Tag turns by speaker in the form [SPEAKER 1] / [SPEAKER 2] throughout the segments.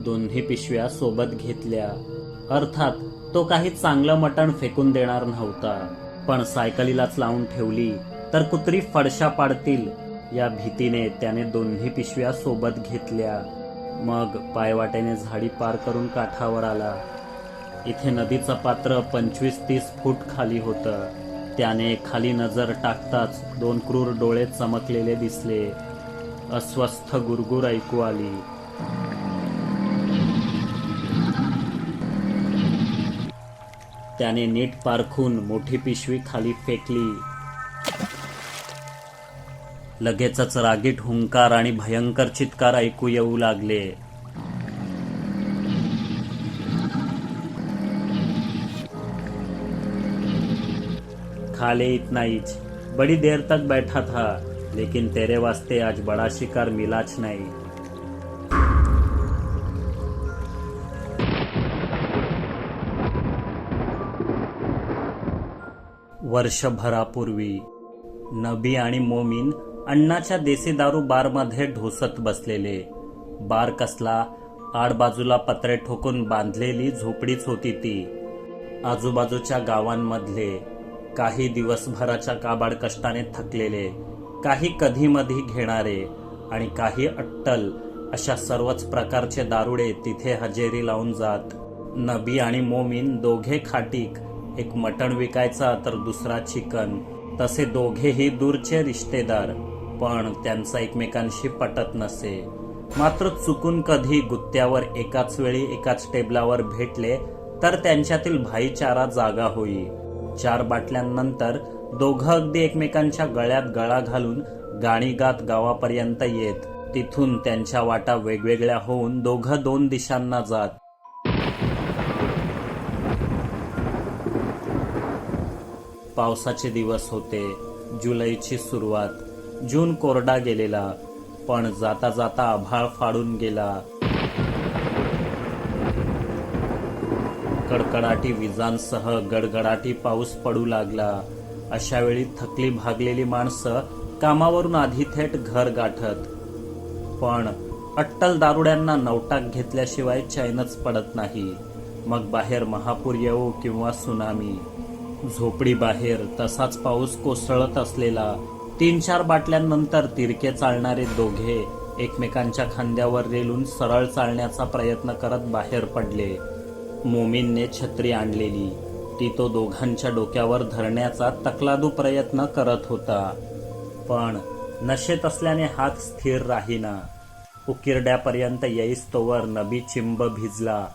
[SPEAKER 1] दोन्ही पिशव्या सोबत घेतल्या. अर्थात तो काही चांगलं मटण फेकून देणार नव्हता. पण सायकलीलाच लावून ठेवली तर कुत्री फडशा पाडतील या भीतीने त्याने दोन्ही पिशव्या सोबत घेतल्या. मग पायवाटेने झाडी पार करून काठावर आला. इथे नदीचं पात्र पंचवीस तीस फूट खाली होतं. त्याने खाली नजर टाकताच दोन क्रूर डोळे चमकलेले दिसले. अस्वस्थ गुरगुर ऐकू आली. त्याने नीट पारखून मोठी पिशवी खाली फेकली. लगेचच रागीट हुंकार आणि भयंकर चित्कार ऐकू येऊ लागले. खाले इतना इच बड़ी देर तक बैठा था लेकिन तेरे वास्ते आज बड़ा शिकार मिलाच नाही. वर्षभरापूर्वी नबी आणि मोमीन अण्णाच्या देसी दारू बारमध्ये ढोसत बसलेले. बार कसला आडबाजूला पत्रे ठोकून बांधलेली झोपडीच होती ती. आजूबाजूच्या गावांमधले काही दिवसभराच्या काबाड कष्टाने थकलेले काही कधीमधी घेणारे आणि काही अट्टल अशा सर्वच प्रकारचे दारुडे तिथे हजेरी लावून जात. नबी आणि मोमीन दोघे खाटीक एक मटण विकायचा तर दुसरा चिकन तसे दोघेही दूरचे रिश्तेदार. पण त्यांचा एकमेकांशी पटत नसे. मात्र चुकून कधी गुत्त्यावर एकाच वेळी एकाच टेबलावर भेटले तर त्यांच्यातील भाईचारा जागा होई. चार बाटल्यांनंतर दोघं अगदी एकमेकांच्या गळ्यात गळा घालून गाणी गात गावापर्यंत येत. तिथून त्यांच्या वाटा वेगवेगळ्या होऊन दोघं दोन दिशांना जात. पावसाचे दिवस होते जुलैची सुरुवात. जून कोरडा गेलेला पण जाता जाता आभाळ फाडून गेला. कडकडाटी विजांसह गडगडाटी पाऊस पडू लागला. अशा वेळी थकली भागलेली माणसं कामावरून आधी थेट घर गाठत. पण अट्टल दारुड्यांना नवटाक घेतल्याशिवाय चैनच पडत नाही. मग बाहेर महापूर येऊ किंवा सुनामी. झोपडी बाहेर तसाच पाऊस कोसळत असलेला. तीन चार बाटल्यांनंतर तिरके चालणारे दोघे एकमेकांच्या खांद्यावर रेलून सरळ चालण्याचा प्रयत्न करत बाहेर पडले. मोमीनने छत्री आणलेली. ती तो दोघांच्या डोक्यावर धरण्याचा तकलादू प्रयत्न करत होता. पण नशेत असल्याने हात स्थिर राहीना. उकिरड्यापर्यंत येईस तोवर नबी चिंब भिजला.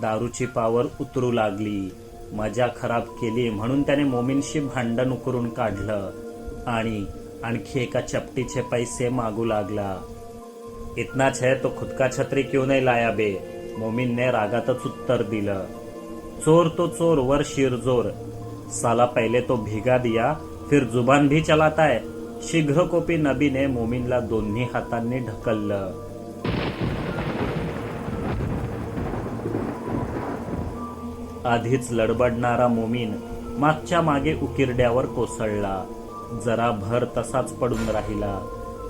[SPEAKER 1] दारूची पावर उतरू लागली. मजा खराब केली म्हणून त्याने मोमीनशी भांडण उकरून काढलं. आणि आणखी एका चपटीचे पैसे मागू लागला. इतनाच है तो खुद का छत्री क्यों नहीं लाया बे? मोमीनने रागातच उत्तर दिलं. चोर तो चोर वर शिरजोर साला पहले तो भिगा दिया फिर जुबान भी चलाता है शीघ्र कोपी नबीने मोमीनला दोन्ही हातांनी ढकललं. आधीच लडबडणारा मोमीन मागच्या मागे उकिरड्यावर कोसळला. जरा भर तसाच पडून राहिला.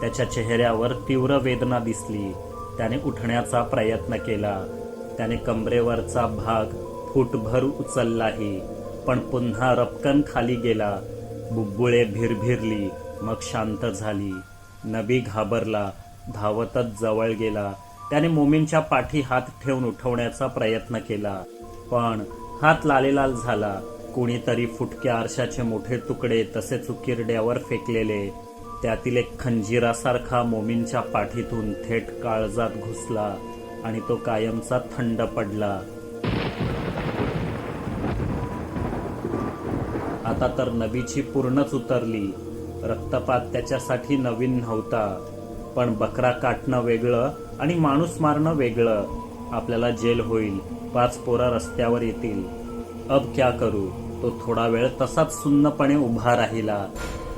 [SPEAKER 1] त्याच्या चेहऱ्यावर तीव्र वेदना दिसली. त्याने उठण्याचा प्रयत्न केला. त्याने कमरेवरचा भाग फूटभर उचललाही पण पुन्हा रपकन खाली गेला. बुब्बुळे भिरभिरली मग शांत झाली. नबी घाबरला धावतच जवळ गेला. त्याने मोमीनच्या पाठी हात ठेवून उठवण्याचा प्रयत्न केला. पण हात लालेलाल झाला. कुणीतरी फुटक्या आरशाचे मोठे तुकडे तसेच उकिरड्यावर फेकलेले. त्यातील एक खंजिरासारखा मोमींच्या पाठीतून थेट काळजात घुसला आणि तो कायमचा थंड पडला. आता तर नबीची पूर्णच उतरली. रक्तपात त्याच्यासाठी नवीन नव्हता. पण बकरा काटणं वेगळं आणि माणूस मारणं वेगळं. आपल्याला जेल होईल. पाच पोरा रस्त्यावर येतील. अब क्या करू? तो थोडा वेळ तसाच सुन्नपणे उभा राहिला.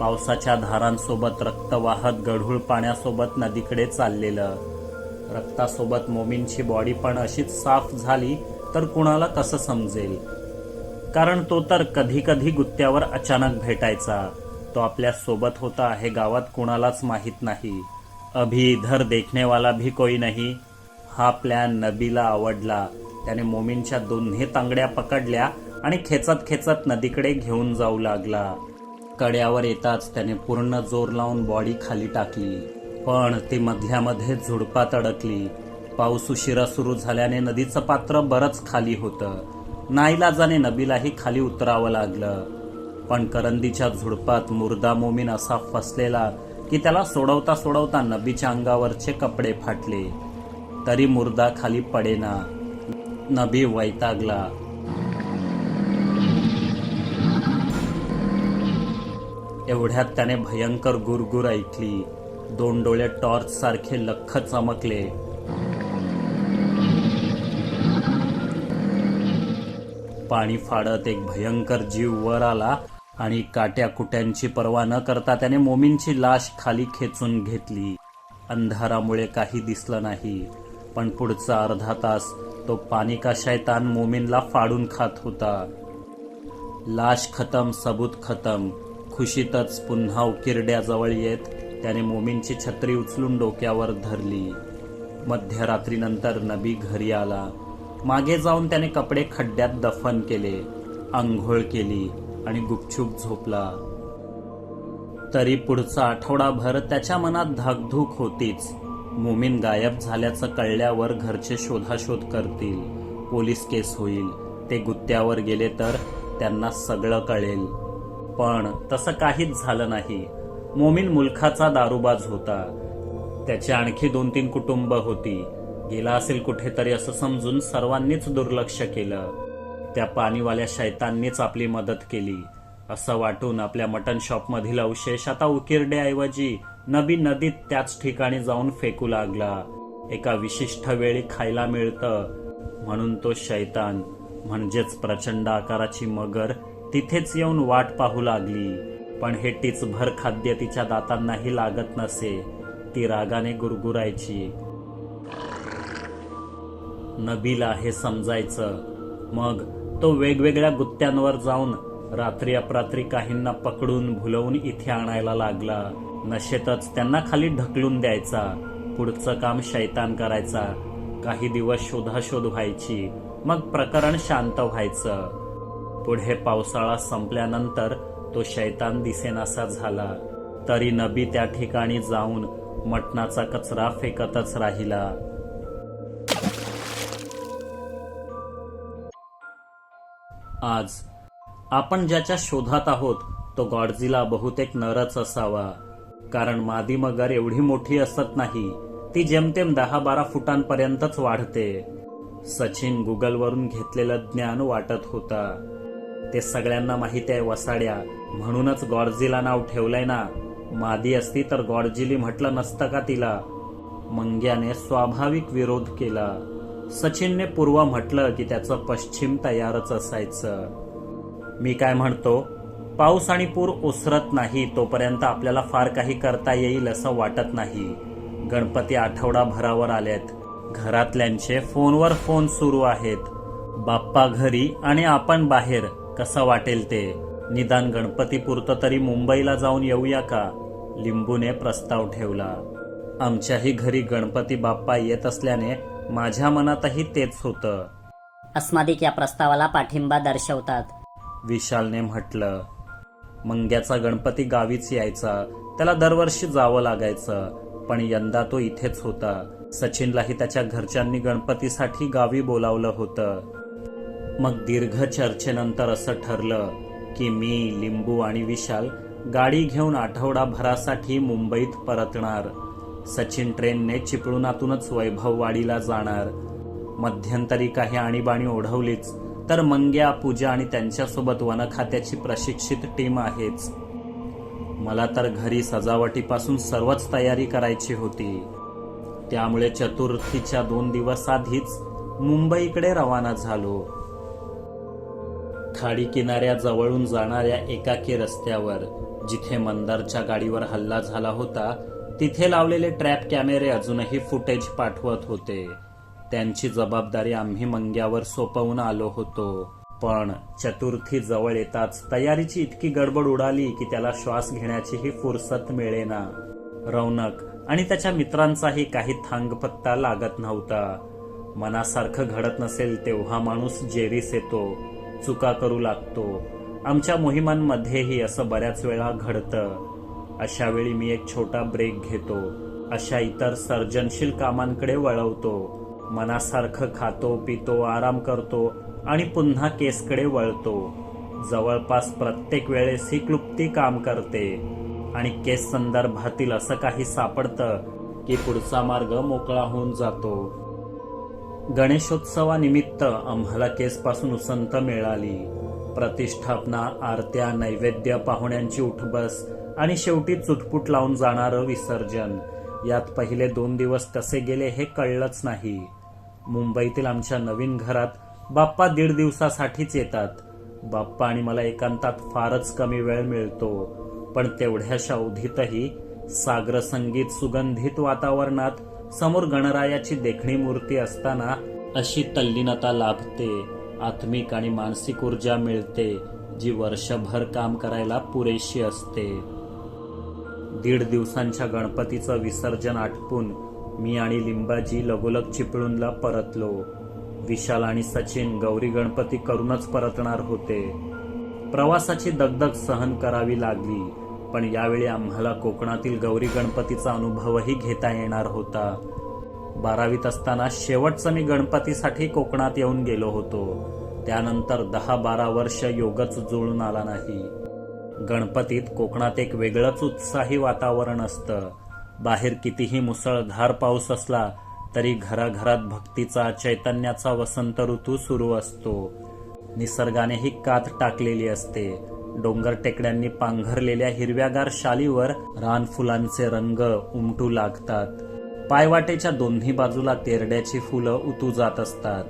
[SPEAKER 1] पावसाच्या धारांसोबत रक्त वाहत गढूळ पाण्यासोबत नदीकडे चाललेलं. रक्तासोबत मोमीनची बॉडी पण अशीच साफ झाली तर कुणाला कसं समजेल? कारण तो तर कधी कधी गुत्त्यावर अचानक भेटायचा. तो आपल्यासोबत होता हे गावात कुणालाच माहीत नाही. अभी इधर देखने वाला भी कोई नाही. हा प्लॅन नबीला आवडला. त्याने मोमीनच्या दोन्ही तांगड्या पकडल्या आणि खेचत खेचत नदीकडे घेऊन जाऊ लागला. कड्यावर येताच त्याने पूर्ण जोर लावून बॉडी खाली टाकली. पण ती मधल्यामध्ये झुडपात अडकली. पाऊस उशिरा सुरू झाल्याने नदीचं पात्र बरंच खाली होतं. नाईलाजाने नबीलाही खाली उतरावं लागलं. पण करंदीच्या झुडपात मुर्दा मोमीन असा फसलेला की त्याला सोडवता सोडवता नबीच्या अंगावरचे कपडे फाटले. तरी मुर्दा खाली पडेना. नबी वैतागला. एवढ्यात त्याने भयंकर गुरगुर ऐकली. दोन डोळे टॉर्च सारखे लख्ख चमकले. पाणी फाडत एक भयंकर जीव वर आला आणि काट्या कुट्यांची पर्वा न करता त्याने मोमीनची लाश खाली खेचून घेतली. अंधारामुळे काही दिसलं नाही पण पुढचा अर्धा तास तो पाणी का शैतान मोमीनला फाडून खात होता. लाश खतम सबूत खतम. खुशीतच पुन्हा उकिरड्याजवळ येत त्याने मोमीनची छत्री उचलून डोक्यावर धरली. मध्यरात्रीनंतर नबी घरी आला. मागे जाऊन त्याने कपडे खड्ड्यात दफन केले आंघोळ केली आणि गुपचूप झोपला. तरी पुढचा आठवडाभर त्याच्या मनात धाकधूक होतीच. मोमीन गायब झाल्याचं कळल्यावर घरचे शोधाशोध करतील. पोलीस केस होईल. ते गुत्त्यावर गेले तर त्यांना सगळं कळेल. पण तसं काहीच झालं नाही. मोमीन मुलखाचा दारूबाज होता. त्याची आणखी दोन तीन कुटुंब होती. गेला असेल कुठेतरी असं समजून सर्वांनीच दुर्लक्ष केलं. त्या पाणीवाल्या शैतांनीच आपली मदत केली. असं वाटून आपल्या मटन शॉपमधील अवशेष आता उकिरड्याऐवजी नबी नदीत त्याच ठिकाणी जाऊन फेकू लागला. एका विशिष्ट वेळी खायला मिळतं. म्हणून तो शैतान म्हणजेच प्रचंड आकाराची मगर तिथेच येऊन वाट पाहू लागली. पण हे टिचभर खाद्य तिच्या दातांनाही लागत नसे ती रागाने गुरगुरायची. नबीला हे समजायचं. मग तो वेगवेगळ्या गुत्त्यांवर जाऊन रात्री अपरात्री काहींना पकडून भुलवून इथे आणायला लागला. नशेतच त्यांना खाली ढकलून द्यायचा. पुढचं काम शैतान करायचा. काही दिवस शोधाशोध व्हायची. मग प्रकरण शांत व्हायचं. पुढे पावसाळा संपल्यानंतर तो शैतान दिसेनासा झाला. तरी नबी त्या ठिकाणी जाऊन मटणाचा कचरा फेकतच राहिला. आज आपण ज्याच्या शोधात आहोत तो गॉडझिला बहुतेक नरच असावा. कारण मादी मगर एवढी मोठी असत नाही ती जेमतेम दहा बारा फुटांपर्यंतच वाढते. सचिन गुगलवरून घेतलेलं ज्ञान वाटत होता. ते सगळ्यांना माहिती आहे वसाड्या. म्हणूनच गॉडजीला नाव ठेवलंय ना. मादी असती तर गॉडजिली म्हटलं नसतं का तिला? मंग्याने स्वाभाविक विरोध केला. सचिनने पूर्व म्हटलं की त्याचं पश्चिम तयारच असायचं. मी काय म्हणतो? पाऊस आणि पूर ओसरत नाही तोपर्यंत आपल्याला फार काही करता येईल असं वाटत नाही. गणपती आठवडाभरावर आलेत. घरातल्यांचे फोनवर फोन सुरू आहेत. बाप्पा घरी आणि आपण बाहेर. कसं वाटेल ते? निदान गणपतीपुरतं तरी मुंबईला जाऊन येऊया का? लिंबूने प्रस्ताव ठेवला. आमच्याही घरी गणपती बाप्पा येत असल्याने माझ्या मनातही तेच होतं.
[SPEAKER 2] अस्मादिक या प्रस्तावाला पाठिंबा दर्शवतात.
[SPEAKER 1] विशालने म्हटलं मंग्याचा गणपती गावीच यायचा. त्याला दरवर्षी जावं लागायचं. पण यंदा तो इथेच होता. सचिनलाही त्याच्या घरच्यांनी गणपतीसाठी गावी बोलावलं होतं. मग दीर्घ चर्चेनंतर असं ठरलं की मी लिंबू आणि विशाल गाडी घेऊन आठवडाभरासाठी मुंबईत परतणार. सचिन ट्रेनने चिपळुणातूनच वैभववाडीला जाणार. मध्यंतरी काही आणीबाणी ओढवलीच तर मंग्या पूजा आणि त्यांच्यासोबत वन खात्याची प्रशिक्षित टीम आहेच. मला तर घरी सजावटीपासून सर्वच तयारी करायची होती. त्यामुळे चतुर्थीच्या दोन दिवस आधीच मुंबईकडे रवाना झालो. खाडी किनाऱ्याजवळून जाणाऱ्या एकाकी रस्त्यावर जिथे मंदारच्या गाडीवर हल्ला झाला होता तिथे लावलेले ट्रॅप कॅमेरे अजूनही फुटेज पाठवत होते. त्यांची जबाबदारी आम्ही मंग्यावर सोपवून आलो होतो. पण चतुर्थी जवळ येताच तयारीची इतकी गडबड उडाली की त्याला श्वास घेण्याचीही फुरसत मिळेना. रौनक आणि त्याच्या मित्रांचाही काही थांगपत्ता लागत नव्हता. मनासारखं घडत नसेल तेव्हा माणूस जेरीस येतो. चुका करू लागतो. आमच्या मोहिमांमध्येही असं बऱ्याच वेळा घडतं. अशा वेळी मी एक छोटा ब्रेक घेतो. अशा इतर सर्जनशील कामांकडे वळवतो. मनासारखं खातो पितो आराम करतो आणि पुन्हा केसकडे वळतो. जवळपास प्रत्येक वेळेस ही क्लुप्ती काम करते. आणि केस संदर्भातील असं काही सापडतं की पुढचा मार्ग मोकळा होऊन जातो. गणेशोत्सवानिमित्त आम्हाला केसपासून उसंत मिळाली. प्रतिष्ठापना आरत्या नैवेद्य पाहुण्यांची उठबस आणि शेवटी चुटपुट लावून जाणारं विसर्जन. यात पहिले दोन दिवस कसे गेले हे कळलंच नाही. मुंबईतील आमच्या नवीन घरात बाप्पा दीड दिवसासाठीच येतात. बाप्पा आणि मला एकांतात फारच कमी वेळ मिळतो. पण तेवढ्याशा अवधीतही सागर संगीत सुगंधित वातावरणात समोर गणरायाची देखणी मूर्ती असताना अशी तल्लीनता लाभते. आत्मिक आणि मानसिक ऊर्जा मिळते जी वर्षभर काम करायला पुरेशी असते. दीड दिवसांच्या गणपतीचं विसर्जन आटपून मी आणि लिंबाजी लगोलग चिपळूणला परतलो. विशाल आणि सचिन गौरी गणपती करूनच परतणार होते. प्रवासाची दगदग सहन करावी लागली. पण यावेळी आम्हाला कोकणातील गौरी गणपतीचा अनुभवही घेता येणार होता. बारावीत असताना शेवटचं मी गणपतीसाठी कोकणात येऊन गेलो होतो. त्यानंतर दहा बारा वर्ष योगच जुळून आला नाही. गणपतीत कोकणात एक वेगळंच उत्साही वातावरण असतं. बाहेर कितीही मुसळधार पाऊस असला तरी घराघरात भक्तीचा चैतन्याचा वसंत ऋतू सुरू असतो. निसर्गानेही कात टाकलेली असते. डोंगर टेकड्यांनी पांघरलेल्या हिरव्यागार शालीवर रानफुलांचे रंग उमटू लागतात. पायवाटेच्या दोन्ही बाजूला तेरड्याची फुलं उतू जात असतात.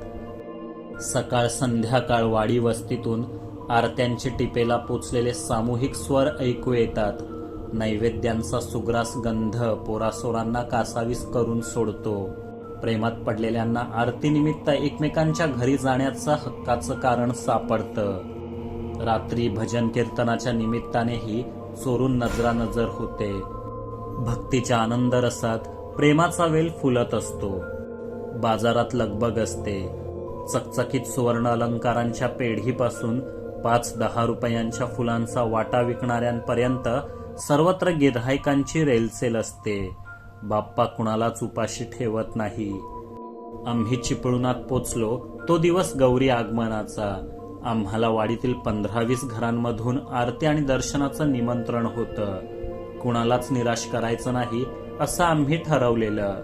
[SPEAKER 1] सकाळ संध्याकाळ वाडी वस्तीतून आरत्यांची टिपेला पोचलेले सामूहिक स्वर ऐकू येतात. नैवेद्यांचा सुग्रास गंध पोरासोरांना कासावीस करून सोडतो. प्रेमात पडलेल्यांना आरतीनिमित्त एकमेकांच्या घरी जाण्याचं हक्काचं कारण सापडतं. रात्री भजन कीर्तनाच्या निमित्तानेही चोरून नजरा नजर होते. भक्तीच्या आनंद रसात प्रेमाचा वेल फुलत असतो. बाजारात लगबग असते. चकचकीत सुवर्ण अलंकारांच्या पेढीपासून पाच दहा रुपयांच्या फुलांचा वाटा विकणाऱ्यांपर्यंत सर्वत्र गिऱ्हाईकांची रेलसेल असते. बाप्पा कुणालाच उपाशी ठेवत नाही. आम्ही चिपळुणात पोचलो तो दिवस गौरी आगमनाचा. आम्हाला वाडीतील पंधरा वीस घरांमधून आरती आणि दर्शनाचं निमंत्रण होतं. कुणालाच निराश करायचं नाही असं आम्ही ठरवलेलं.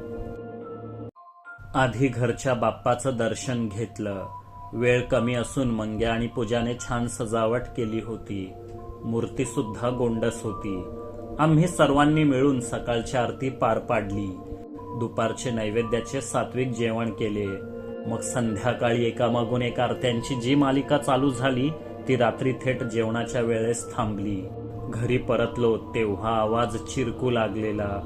[SPEAKER 1] आधी घरच्या बाप्पाचं दर्शन घेतलं. वेळ कमी असून मंग्या आणि पूजाने छान सजावट केली होती. मूर्ती सुद्धा गोंडस होती. आम्ही सर्वांनी मिळून सकाळची आरती पार पाडली. दुपारचे नैवेद्याचे सात्विक जेवण केले. मग संध्याकाळी एकामागून एक आरत्यांची जी मालिका चालू झाली ती रात्री थेट जेवणाच्या वेळेस थांबली. घरी परतलो तेव्हा आवाज चिरकू लागलेला.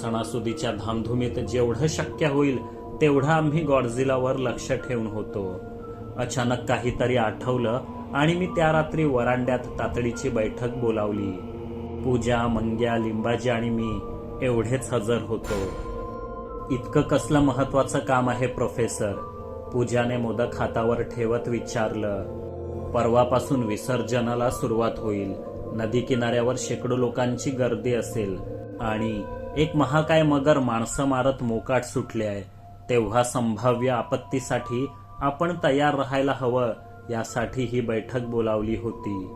[SPEAKER 1] सणासुदीच्या धामधुमीत जेवढं शक्य होईल तेवढं आम्ही गॉडझिलावर लक्ष ठेवून होतो. अचानक काहीतरी आठवलं आणि मी त्या रात्री वरांड्यात तातडीची बैठक बोलावली. पूजा मंग्या लिंबाजी आणि मी एवढेच हजर होतो. इतकं कसलं महत्वाचं काम आहे प्रोफेसर पूजाने मोदक हातावर ठेवत विचारलं. परवापासून विसर्जनाला सुरुवात होईल. नदी किनाऱ्यावर शेकडो लोकांची गर्दी असेल. आणि एक महाकाय मगर माणसं मारत मोकाट सुटले आहे तेव्हा संभाव्य आपत्तीसाठी आपण तयार राहायला हवं यासाठी ही बैठक बोलावली होती.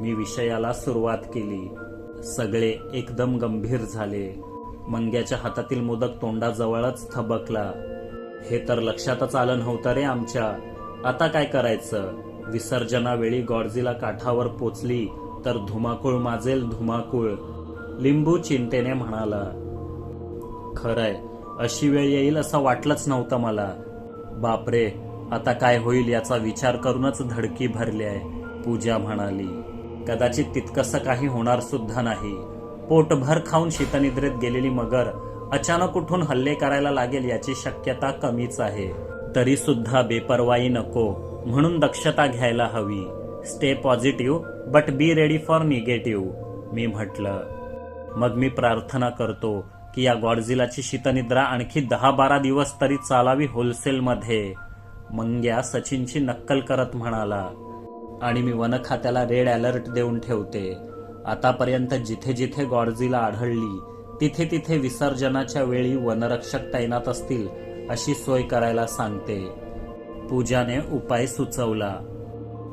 [SPEAKER 1] मी विषयाला सुरुवात केली. सगळे एकदम गंभीर झाले. मंग्याच्या हातातील मोदक तोंडाजवळच थबकला. हे तर लक्षातच आलं नव्हतं रे आमच्या. आता काय करायचं? विसर्जनावेळी गॉडजीला काठावर पोचली तर धुमाकूळ माजेल धुमाकूळ. लिंबू चिंतेने म्हणाला खरंय अशी वेळ येईल असं वाटलंच नव्हतं मला. बापरे आता काय होईल याचा विचार करूनच धडकी भरली आहे पूजा म्हणाली. कदाचित तितकंसं काही होणार सुद्धा नाही. पोटभर खाऊन शीतनिद्रेत गेलेली मगर अचानक उठून हल्ले करायला लागेल याची शक्यता कमीच आहे. तरी सुद्धा बेपरवाई नको म्हणून दक्षता घ्यायला हवी. Stay positive but be ready for negative मी म्हटलं. मग मी प्रार्थना करतो की या गॉडझिलाची शीतनिद्रा आणखी दहा बारा दिवस तरी चालावी होलसेलमध्ये. मंग्या सचिनची नक्कल करत म्हणाला. आणि मी वनखात्याला रेड अलर्ट देऊन ठेवते. आतापर्यंत जिथे जिथे गॉडझिला आढळली तिथे तिथे विसर्जनाच्या वेळी वनरक्षक तैनात असतील अशी सोय करायला सांगते. पूजाने उपाय सुचवला.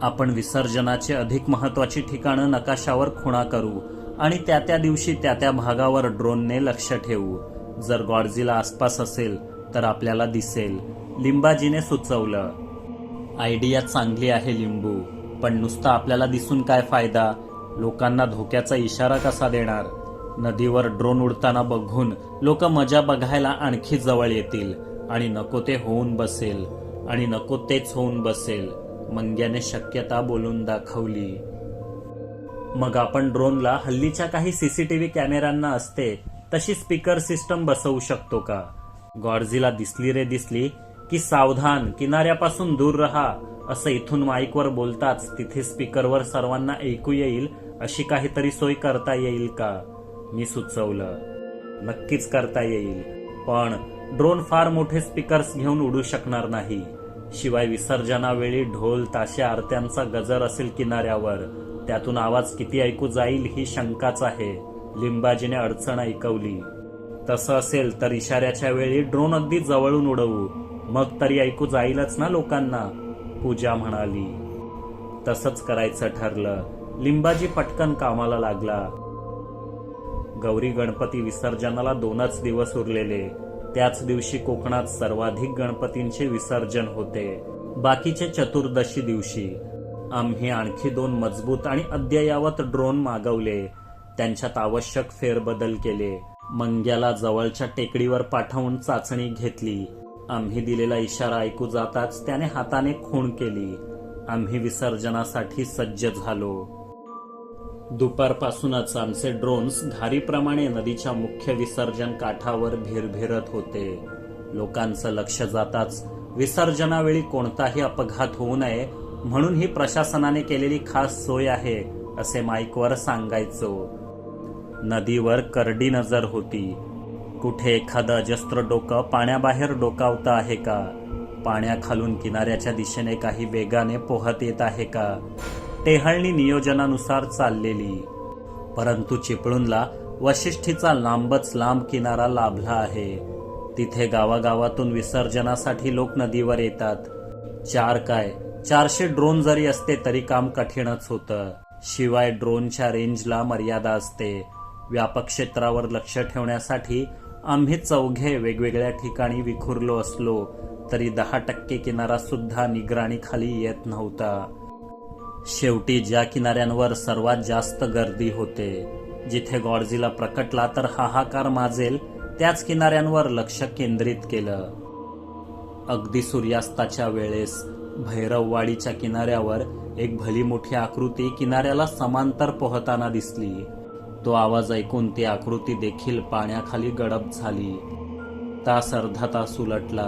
[SPEAKER 1] आपण विसर्जनाचे अधिक महत्वाची ठिकाणं नकाशावर खुणा करू आणि त्या त्या दिवशी त्या त्या भागावर ड्रोनने लक्ष ठेवू. जर गॉडझिला आसपास असेल तर आपल्याला दिसेल लिंबाजीने सुचवलं. आयडिया चांगली आहे लिंबू पण नुसता आपल्याला दिसून काय फायदा? लोकांना धोक्याचा इशारा कसा देणार? नदीवर ड्रोन उडताना बघून लोक मजा बघायला आणखी जवळ येतील. आणि नको ते होऊन बसेल. आणि नको तेच होऊन बसेल. मंग्याने शक्यता बोलून दाखवली. मग आपण ड्रोनला हल्लीच्या काही सीसीटीव्ही कॅमेऱ्यांना असते तशी स्पीकर सिस्टम बसवू शकतो का? गॉडझिला दिसली रे दिसली की सावधान किनाऱ्यापासून दूर रहा असं इथून माईकवर बोलताच तिथे स्पीकरवर सर्वांना ऐकू येईल अशी काहीतरी सोय करता येईल का? मी सुचवलं. नक्कीच करता येईल. पण ड्रोन फार मोठे स्पीकर्स घेऊन उडू शकणार नाही. शिवाय विसर्जनावेळी ढोल ताशे आरत्यांचा गजर असेल किनाऱ्यावर. त्यातून आवाज किती ऐकू जाईल ही शंकाच आहे. लिंबाजीने अडचण ऐकवली. तसं असेल तर इशाऱ्याच्या वेळी ड्रोन अगदी जवळून उडवू. मग तरी ऐकू जाईलच ना लोकांना पूजा म्हणाली. तसंच करायचं ठरलं. लिंबाजी पटकन कामाला लागला. गौरी गणपती विसर्जनाला दोनच दिवस उरलेले. त्याच दिवशी कोकणात सर्वाधिक गणपतींचे विसर्जन होते. बाकीचे चतुर्दशी दिवशी. आम्ही आणखी दोन मजबूत आणि अद्ययावत ड्रोन मागवले. त्यांच्यात आवश्यक फेरबदल केले. मंग्याला जवळच्या टेकडीवर पाठवून चाचणी घेतली. आम्ही दिलेला इशारा ऐकू जाताच त्याने हाताने खूण केली. आम्ही विसर्जनासाठी सज्ज झालो. दुपारपासूनच आमचे ड्रोन्स घारीप्रमाणे नदीच्या मुख्य विसर्जन काठावर भिरभिरत होते. लोकांचं लक्ष जाताच विसर्जनावेळी कोणताही अपघात होऊ नये म्हणून ही प्रशासनाने केलेली खास सोय आहे असे माईकवर सांगायचो. नदीवर करडी नजर होती. कुठे एखादं अजस्त्र डोकं पाण्याबाहेर डोकावतं आहे का? पाण्याखालून किनाऱ्याच्या दिशेने काही वेगाने पोहत येत आहे का? टेहळणी नियोजनानुसार चाललेली. परंतु चिपळूणला वशिष्ठीचा लांबच लांब किनारा लाभला आहे. तिथे गावागावातून विसर्जनासाठी लोक नदीवर येतात. चार काय चारशे ड्रोन जरी असते तरी काम कठीणच होतं. शिवाय ड्रोनच्या रेंजला मर्यादा असते. व्यापक क्षेत्रावर लक्ष ठेवण्यासाठी आम्ही चौघे वेगवेगळ्या ठिकाणी विखुरलो असलो तरी दहा टक्के किनारा सुद्धा निगराणीखाली येत नव्हता. शेवटी ज्या किनाऱ्यांवर सर्वात जास्त गर्दी होते जिथे गॉडझिला प्रकटला तर हाहाकार माजेल त्याच किनाऱ्यांवर लक्ष केंद्रित केलं. अगदी सूर्यास्ताच्या वेळेस भैरववाडीच्या किनाऱ्यावर एक भली मोठी आकृती किनाऱ्याला समांतर पोहताना दिसली. तो आवाज ऐकून ती आकृती देखील पाण्याखाली गडप झाली. तास अर्धा तास उलटला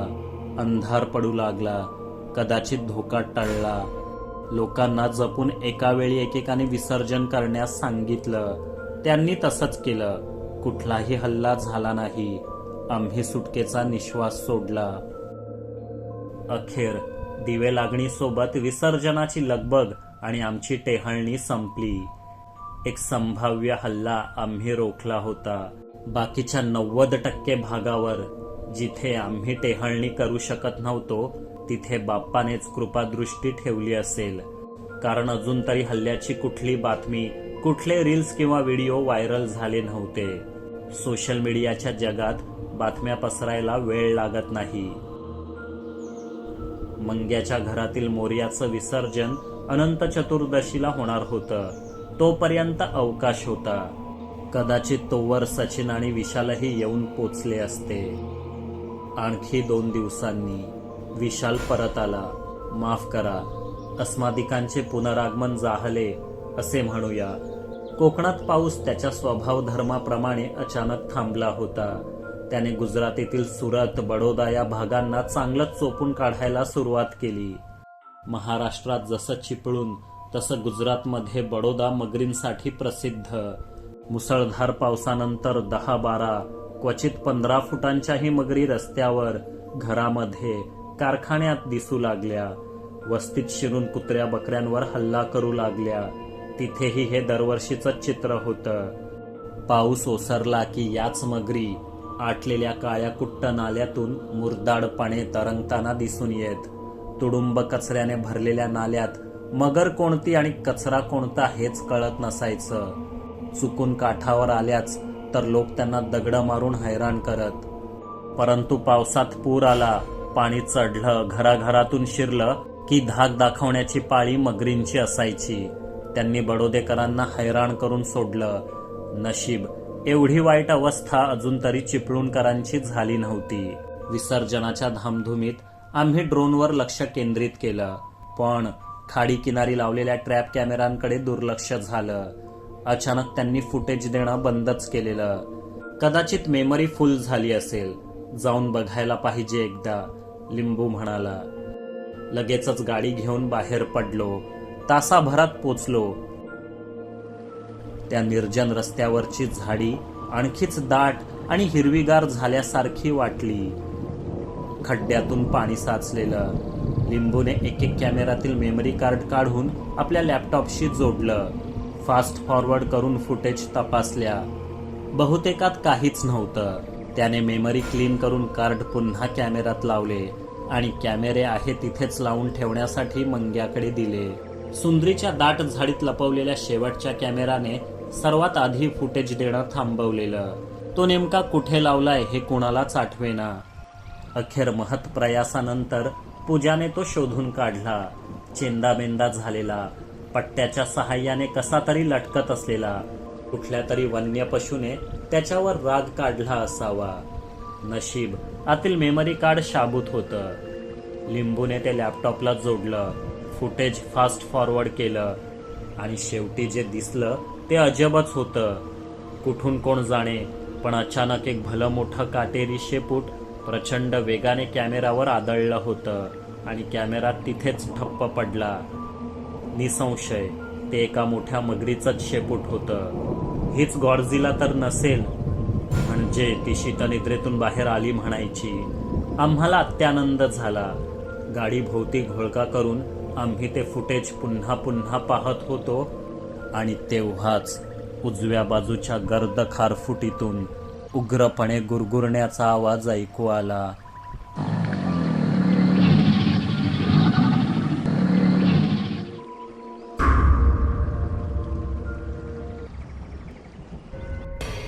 [SPEAKER 1] अंधार पडू लागला कदाचित धोका टळला. लोकांना जपून एका वेळी एकेकाने विसर्जन करण्यास सांगितलं. त्यांनी तसंच केलं. कुठलाही हल्ला झाला नाही. आम्ही सुटकेचा निश्वास सोडला. अखेर दिवे लागणीसोबत विसर्जनाची लगबग आणि आमची टेहळणी संपली. एक संभाव्य हल्ला आम्ही रोखला होता. बाकीच्या नव्वद टक्के भागावर जिथे आम्ही टेहळणी करू शकत नव्हतो तिथे बाप्पानेच कृपादृष्टी ठेवली असेल. कारण अजून तरी हल्ल्याची कुठली बातमी कुठले रील्स किंवा व्हिडिओ व्हायरल झाले नव्हते. सोशल मीडियाच्या जगात बातम्या पसरायला वेळ लागत नाही. मंग्याच्या घरातील मोर्याचं विसर्जन अनंत चतुर्दशीला होणार होतं. तोपर्यंत अवकाश होता. कदाचित तोवर सचिन आणि विशालही येऊन पोचले असते. आणखी दोन दिवसांनी विशाल परत आला. माफ करा अस्मादिकांचे पुनरागमन जाहले असे म्हणूया. कोकणात पाऊस त्याच्या स्वभाव धर्माप्रमाणे अचानक थांबला होता. त्याने गुजरातीतील सुरत बडोदा या भागांना चांगलंच चोपून काढायला सुरुवात केली. महाराष्ट्रात जसं चिपळून तसं गुजरातमध्ये बडोदा मगरींसाठी प्रसिद्ध. मुसळधार पावसानंतर दहा बारा क्वचित पंधरा फुटांच्याही मगरी रस्त्यावर घरामध्ये कारखान्यात दिसू लागल्या. वस्तीत शिरून कुत्र्या बकऱ्यांवर हल्ला करू लागल्या. तिथेही हे दरवर्षीचं चित्र होतं. पाऊस ओसरला की याच मगरी. आटलेल्या काळ्या कुट्ट नाल्यातून मुरदाडपणे तरंगताना दिसून येत. तुडुंब कचऱ्याने भरलेल्या नाल्यात मगर कोणती आणि कचरा कोणता हेच कळत नसायचं. चुकून काठावर आल्याच तर लोक त्यांना दगड मारून हैराण करत. परंतु पावसात पूर आला. पाणी चढलं घराघरातून शिरलं की धाक दाखवण्याची पाळी मगरींची असायची. त्यांनी बडोदेकरांना हैराण करून सोडलं. नशीब एवढी वाईट अवस्था अजून तरी चिपळूणकरांची झाली नव्हती. विसर्जनाच्या धामधुमीत आम्ही ड्रोनवर लक्ष केंद्रित केलं. पण खाडी किनारी लावलेल्या ट्रॅप कॅमेऱ्यांकडे दुर्लक्ष झालं. अचानक त्यांनी फुटेज देणं बंदच केलेलं. कदाचित मेमरी फुल झाली असेल. जाऊन बघायला पाहिजे एकदा. लिंबू म्हणाला. लगेचच गाडी घेऊन बाहेर पडलो. तासाभरात पोचलो. त्या निर्जन रस्त्यावरची झाडी आणखीच दाट आणि हिरवीगार झाल्यासारखी वाटली. खड्ड्यातून पाणी साचलेलं. लिंबूने एक एक कॅमेरातील मेमरी कार्ड काढून आपल्या लॅपटॉपशी जोडलं. फास्ट फॉरवर्ड करून फुटेज तपासल्या. बहुतेकात काहीच नव्हतं. त्याने मेमरी क्लीन करून कार्ड पुन्हा कॅमेऱ्यात लावले आणि कॅमेरे आहे तिथेच लावून ठेवण्यासाठी मंग्याकडे दिले. सुंदरीच्या दाट झाडीत लपवलेल्या शेवटच्या कॅमेराने सर्वात आधी फुटेज देणं थांबवलेलं. तो नेमका कुठे लावलाय हे कुणालाच आठवेना. अखेर महत प्रयासानंतर पूजाने तो शोधून काढला. चेंदामेंदा झालेला. पट्ट्याच्या सहाय्याने कसा तरी लटकत असलेला. कुठल्या तरी वन्य पशूने त्याच्यावर राग काढला असावा. नशीब आतील मेमरी कार्ड शाबूत होतं. लिंबूने ते लॅपटॉपला जोडलं फुटेज फास्ट फॉरवर्ड केलं आणि शेवटी जे दिसलं ते अजबच होतं. कुठून कोण जाणे पण अचानक एक भलं मोठं काटेरी शेपूट प्रचंड वेगाने कॅमेरावर आदळलं होतं आणि कॅमेरा तिथेच ठप्प पडला. निसंशय ते एका मोठ्या मगरीचंच शेपूट होतं. हीच गॉडझिला तर नसेल. म्हणजे ती शीतनिद्रेतून बाहेर आली म्हणायची. आम्हाला अत्यानंद झाला. गाडी भोवती घोळका करून आम्ही ते फुटेज पुन्हा पुन्हा पाहत होतो आणि तेव्हाच उजव्या बाजूच्या गर्द खारफुटीतून उग्रपणे गुरगुरण्याचा आवाज ऐकू आला.